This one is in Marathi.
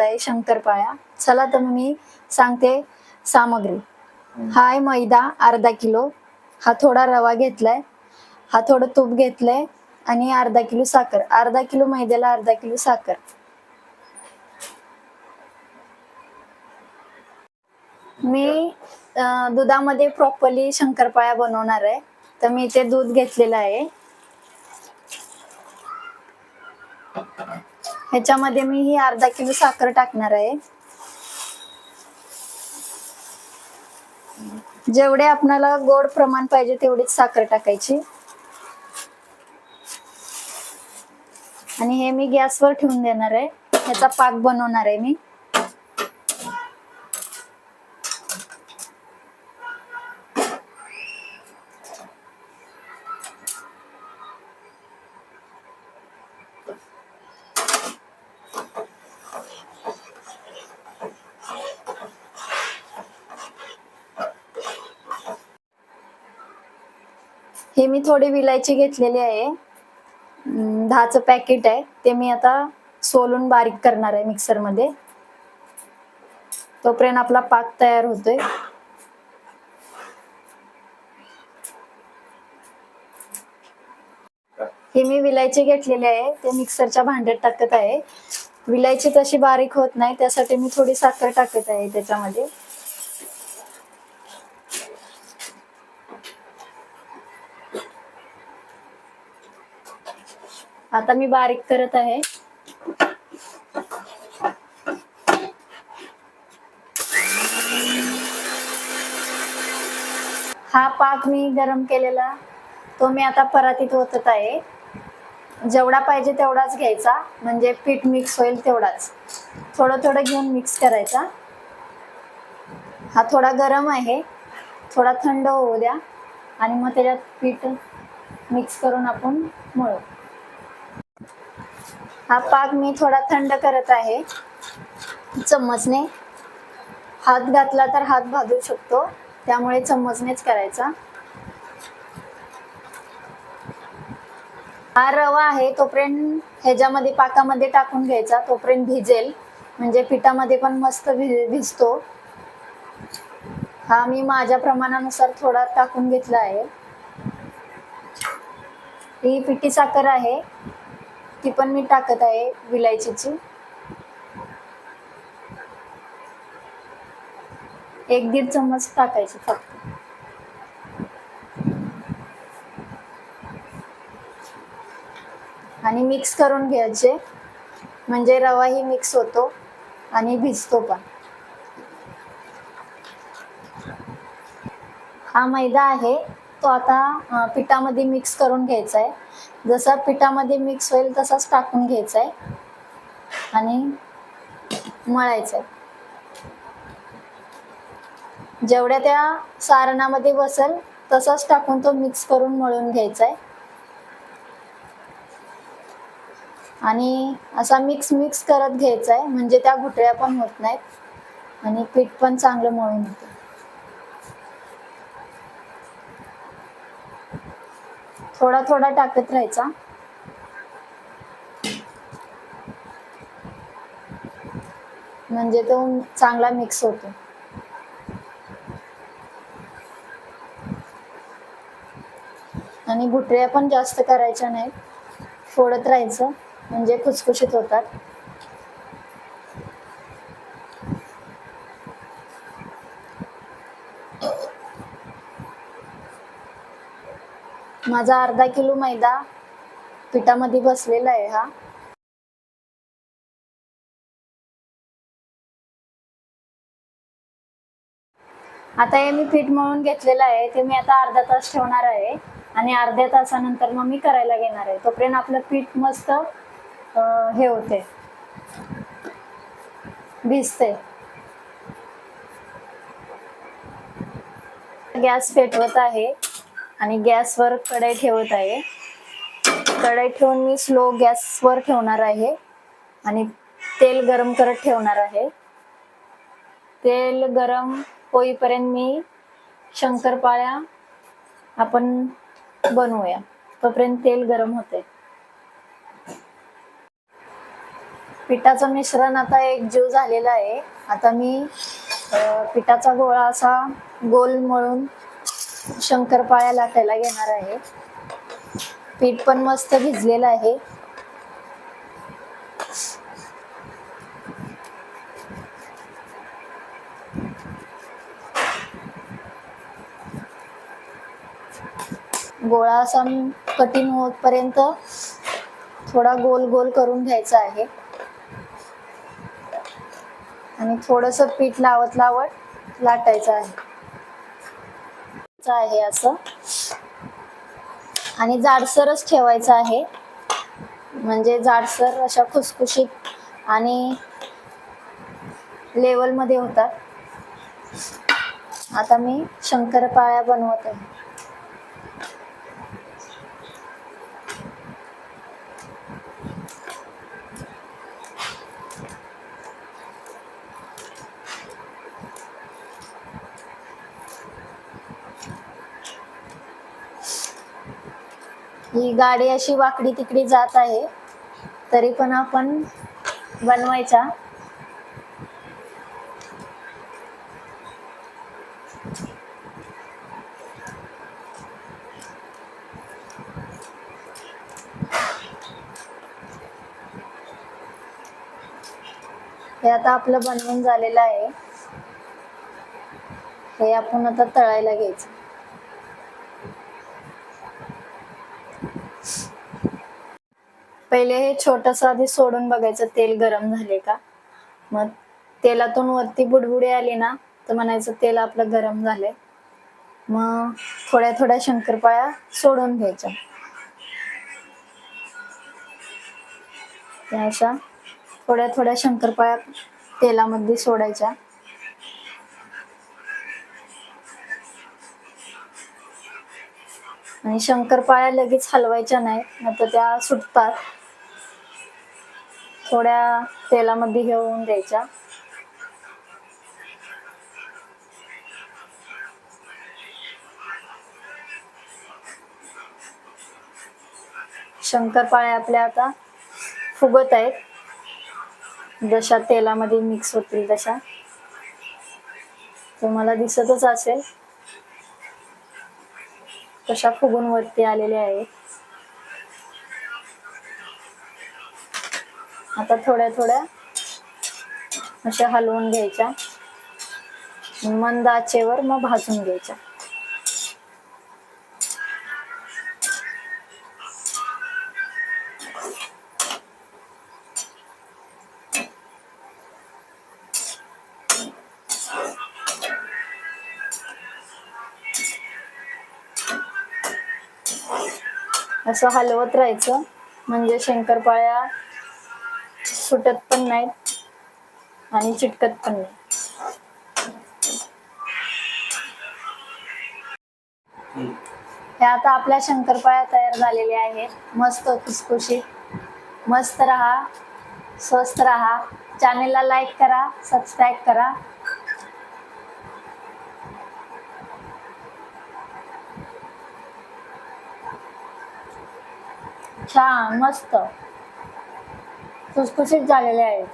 आहे शंकरपाळ्या. चला तर मी सांगते सामग्री. हा आहे मैदा अर्धा किलो. हा थोडा रवा घेतलाय. हा थोडं तूप घेतलंय आणि अर्धा किलो साखर. अर्धा किलो मैद्याला अर्धा किलो साखर. मी दुधामध्ये प्रॉपरली शंकरपाळ्या बनवणार आहे. तर मी इथे दूध घेतलेलं आहे. ह्याच्यामध्ये मी ही अर्धा किलो साखर टाकणार आहे. जेवढे आपणाला गोड प्रमाण पाहिजे तेवढीच साखर टाकायची. आणि हे मी गॅसवर ठेवून देणार आहे. ह्याचा पाक बनवणार आहे मी. हे मी थोडी विलायची घेतलेली आहे. दहाच दहाचं पॅकेट आहे. ते मी आता सोलून बारीक करणार आहे मिक्सरमध्ये तोपर्यंत आपला पाक तयार होतोय. हे मी विलायची घेतलेली आहे. ते मिक्सरच्या भांड्यात टाकत आहे. विलायची तशी बारीक होत नाही. त्यासाठी मी थोडी साखर टाकत आहे त्याच्यामध्ये. आता मी बारीक करत आहे. हा पाक मी गरम केलेला तो मी आता परातीत ओतत आहे. जेवढा पाहिजे तेवढाच घ्यायचा म्हणजे पीठ मिक्स होईल तेवढाच. थोडं थोडं घेऊन मिक्स करायचा. हा थोडा गरम आहे थोडा थंड होऊ द्या. आणि मग त्याच्यात पीठ मिक्स करून आपण मळू. हा पाक मी थोडा थंड करत आहे. चम्मचने हात घातला तर हात भाजू शकतो. त्यामुळे चम्मचनेच करायचा. हा रवा आहे तोपर्यंत ह्याच्यामध्ये पाकामध्ये टाकून घ्यायचा. तोपर्यंत भिजेल. म्हणजे पिठामध्ये पण मस्त भिजतो. हा मी माझ्या प्रमाणानुसार थोडा टाकून घेतला आहे. ही पिठी साखर आहे. ती पण मी टाकत आहे विलायचीची. एक दीड चम्मच टाकायची फक्त. आणि मिक्स करून घ्यायचे. म्हणजे रवाही मिक्स होतो आणि भिजतो पण. हा मैदा आहे तो आता पिठामध्ये मिक्स करून घ्यायचा आहे. जसा पिठामध्ये मिक्स होईल तसाच टाकून घ्यायचा आहे आणि मळायचं आहे जेवढ्या त्या सारणामध्ये बसेल तसाच टाकून तो मिक्स करून मळून घ्यायचा आहे आणि असा मिक्स मिक्स करत घ्यायचा आहे म्हणजे त्या घुटळ्या पण होत नाहीत. आणि पीठ पण चांगलं मळून होतं थोडा थोडा टाकत राहायचा. म्हणजे तो चांगला मिक्स होतो. आणि गुठळ्या पण जास्त करायच्या नाहीत. फोडत राहायचं. म्हणजे खुसखुशीत होतात. माझा अर्धा किलो मैदा पिठामध्ये बसलेला आहे हा. आता हे मी पीठ मळून घेतलेलं आहे ते मी आता अर्धा तास ठेवणार आहे आणि अर्ध्या तासानंतर मग मी करायला घेणार आहे. तोपर्यंत आपलं पीठ मस्त हे होते. भिजते. गॅस पेटवत आहे. आणि गॅसवर कढई ठेवत आहे. कढई ठेवून मी स्लो गॅसवर ठेवणार आहे. आणि तेल गरम करत ठेवणार आहे. तेल गरम होईपर्यंत मी शंकरपाळ्या आपण बनवूया. तोपर्यंत तेल गरम होते पिठाचं मिश्रण आता एक जीव झालेलं आहे. आता मी पिठाचा गोळा असा गोल मळून शंकरपाळ्या लाटायला घेणार आहे. पीठ पण मस्त भिजलेलं आहे. गोळा असा कठीण होतपर्यंत थोडा गोल गोल करून घ्यायचा आहे. आणि थोडस पीठ लावत लावत लाटायचं आहे. ठेवायचं आहे असं. आणि जाडसरच ठेवायचं आहे. म्हणजे जाडसर अशा खुसखुशीत आणि लेवलमध्ये होतात. आता मी शंकरपाळ्या बनवत. आहे ही गाडी अशी वाकडी तिकडी जात आहे तरी पण आपण बनवायचा. हे आता आपलं बनवून झालेलं आहे. हे आपण आता तळायला घ्यायचं. पहिले हे छोटस आधी सोडून बघायचं तेल गरम झाले का? मग तेलातून वरती बुडबुडी आली ना तर म्हणायचं तेल आपलं गरम झालंय. मग थोड्या थोड्या शंकरपाळ्या सोडून घ्यायच्या. अशा थोड्या थोड्या शंकरपाळ्या तेलामध्ये सोडायच्या. आणि शंकरपाळ्या लगेच हलवायच्या नाही तर त्या सुटतात. थोड्या तेलामध्ये हे होऊन द्यायच्या. शंकरपाळ्या आपल्या आता फुगत आहेत. जशा तेलामध्ये मिक्स होतील तशा. तुम्हाला दिसतच असेल. तशा फुगून वरती आलेल्या आहेत. आता थोड्या थोड्या अशा हलवून घ्यायच्या. मंद आचेवर मग भाजून घ्यायच्या. असं हलवत राहायचं. म्हणजे शंकरपाळ्या सुटत पण नाहीत. आणि चिटकत पण नाही. हे आता आपल्या शंकरपाळ्या तयार झालेल्या आहेत. मस्त खुसखुशीत मस्त राहा. स्वस्त राहा. चॅनेलला लाईक करा. सबस्क्राईब करा. छान मस्त. खुसखुशीत झालेले आहेत.